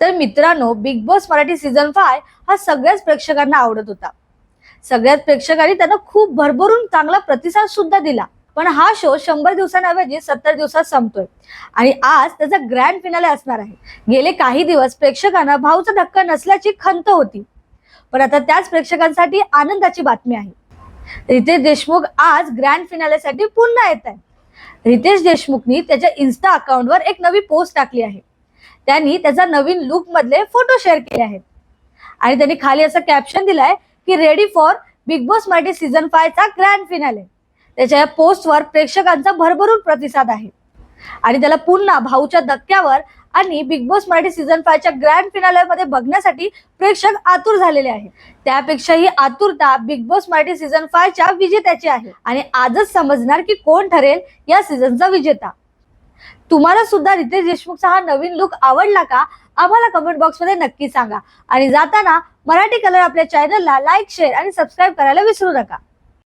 तर मित्रांनो big boss Marathi season five हा सगळ्याच प्रेक्षकांना आवडत होता. सगळ्याच प्रेक्षकांनी त्यांना खूप भरभरून चांगला प्रतिसाद सुद्धा दिला. पण हा शो शंभर दिवसांऐवजी सत्तर दिवसात संपतोय. आणि आज त्याचा ग्रँड फिनाले असणार आहे. गेले काही दिवस प्रेक्षकांना भाऊचा धक्का नसल्याची खंत होती. पण आता त्याच प्रेक्षकांसाठी आनंदाची बातमी आहे. रितेश देशमुख आज ग्रँड फिनालेसाठी पुन्हा येत आहे. रितेश देशमुखनी त्याच्या इन्स्टा अकाउंटवर एक नवी पोस्ट टाकली आहे. त्यांनी त्याचा नवीन लुक मधले फोटो शेअर केले आहेत. आणि त्यांनी खाली असं कॅप्शन दिलाय की ready for big boss Marathi season five चा ग्रँड फिनाले त्याच्या या पोस्टवर प्रेक्षकांचा भरभरून प्रतिसाद आहे. आणि त्याला पुन्हा भाऊच्या धक्क्यावर आणि बिग बॉस मराठी सीझन फायच्या ग्रँड फिनाले मध्ये बघण्यासाठी प्रेक्षक आतुर झालेले आहे त्यापेक्षा ही आतुरता बिग बॉस मराठी सीझन फायच्या विजेत्याची आहे. आणि आजच समजणार की कोण ठरेल या सीझनचा विजेता. तुम्हाला सुद्धा रितेश देशमुखचा हा नवीन लुक आवडला का? आम्हाला कमेंट बॉक्समध्ये नक्की सांगा. आणि जाताना मराठी कलर आपल्या चॅनलला लाईक शेअर आणि सबस्क्राईब करायला विसरू नका.